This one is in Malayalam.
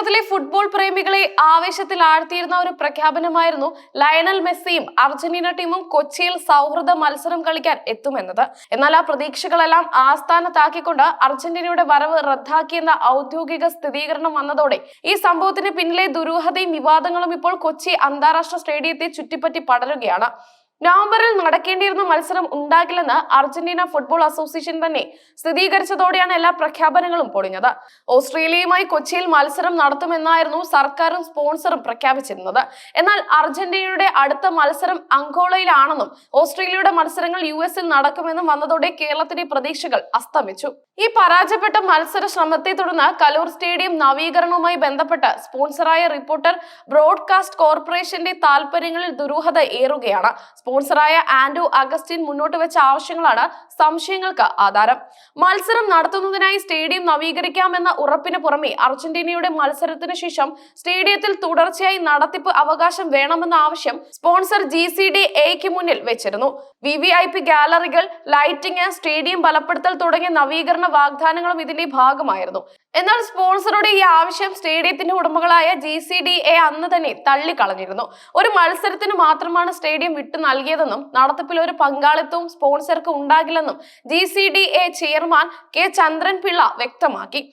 കേരളത്തിലെ ഫുട്ബോൾ പ്രേമികളെ ആവേശത്തിൽ ആഴ്ത്തിയിരുന്ന ഒരു പ്രഖ്യാപനമായിരുന്നു ലയണൽ മെസ്സിയും അർജന്റീന ടീമും കൊച്ചിയിൽ സൗഹൃദ മത്സരം കളിക്കാൻ എത്തുമെന്നത്. എന്നാൽ ആ പ്രതീക്ഷകളെല്ലാം ആസ്ഥാനത്താക്കിക്കൊണ്ട് അർജന്റീനയുടെ വരവ് റദ്ദാക്കിയെന്ന ഔദ്യോഗിക സ്ഥിരീകരണം വന്നതോടെ ഈ സംഭവത്തിന് പിന്നിലെ ദുരൂഹതയും വിവാദങ്ങളും ഇപ്പോൾ കൊച്ചി അന്താരാഷ്ട്ര സ്റ്റേഡിയത്തെ ചുറ്റിപ്പറ്റി പടരുകയാണ്. നവംബറിൽ നടക്കേണ്ടിയിരുന്ന മത്സരം ഉണ്ടാകില്ലെന്ന് അർജന്റീന ഫുട്ബോൾ അസോസിയേഷൻ തന്നെ സ്ഥിരീകരിച്ചതോടെയാണ് എല്ലാ പ്രഖ്യാപനങ്ങളും പൊളിഞ്ഞത്. ഓസ്ട്രേലിയയുമായി കൊച്ചിയിൽ മത്സരം നടത്തുമെന്നായിരുന്നു സർക്കാരും സ്പോൺസറും പ്രഖ്യാപിച്ചിരുന്നത്. എന്നാൽ അർജന്റീനയുടെ അടുത്ത മത്സരം അങ്കോളയിലാണെന്നും ഓസ്ട്രേലിയയുടെ മത്സരങ്ങൾ യു എസിൽ നടക്കുമെന്നും വന്നതോടെ കേരളത്തിന്റെ പ്രതീക്ഷകൾ അസ്തമിച്ചു. ഈ പരാജയപ്പെട്ട മത്സര ശ്രമത്തെ തുടർന്ന് കലൂർ സ്റ്റേഡിയം നവീകരണവുമായി ബന്ധപ്പെട്ട് സ്പോൺസറായ റിപ്പോർട്ടർ ബ്രോഡ്കാസ്റ്റ് കോർപ്പറേഷന്റെ താൽപര്യങ്ങളിൽ ദുരൂഹത ഏറുകയാണ്. സ്പോൺസറായ ആൻഡോ അഗസ്റ്റിൻ മുന്നോട്ട് വെച്ച ആവശ്യങ്ങളാണ് സംശയങ്ങൾക്ക് ആധാരം. മത്സരം നടത്തുന്നതിനായി സ്റ്റേഡിയം നവീകരിക്കാമെന്ന ഉറപ്പിന് പുറമെ അർജന്റീനയുടെ മത്സരത്തിന് ശേഷം സ്റ്റേഡിയത്തിൽ തുടർച്ചയായി നടത്തിപ്പ് അവകാശം വേണമെന്ന ആവശ്യം സ്പോൺസർ ജി സി ഡി എക്ക് മുന്നിൽ വെച്ചിരുന്നു. വി വി ഐ പി ഗാലറികൾ ലൈറ്റിംഗ് സ്റ്റേഡിയം ബലപ്പെടുത്തൽ തുടങ്ങിയ നവീകരണ വാഗ്ദാനങ്ങളും ഇതിന്റെ ഭാഗമായിരുന്നു. എന്നാൽ സ്പോൺസറുടെ ഈ ആവശ്യം സ്റ്റേഡിയത്തിന്റെ ഉടമകളായ ജി സി ഡി എ അന്ന് തന്നെ തള്ളിക്കളഞ്ഞിരുന്നു. ഒരു മത്സരത്തിന് മാത്രമാണ് സ്റ്റേഡിയം വിട്ടു നൽകിയതെന്നും നടത്തിപ്പിൽ ഒരു പങ്കാളിത്തവും സ്പോൺസർക്ക് ഉണ്ടാകില്ലെന്നും G C D A chairman K Chandran Pillai വ്യക്തമാക്കി.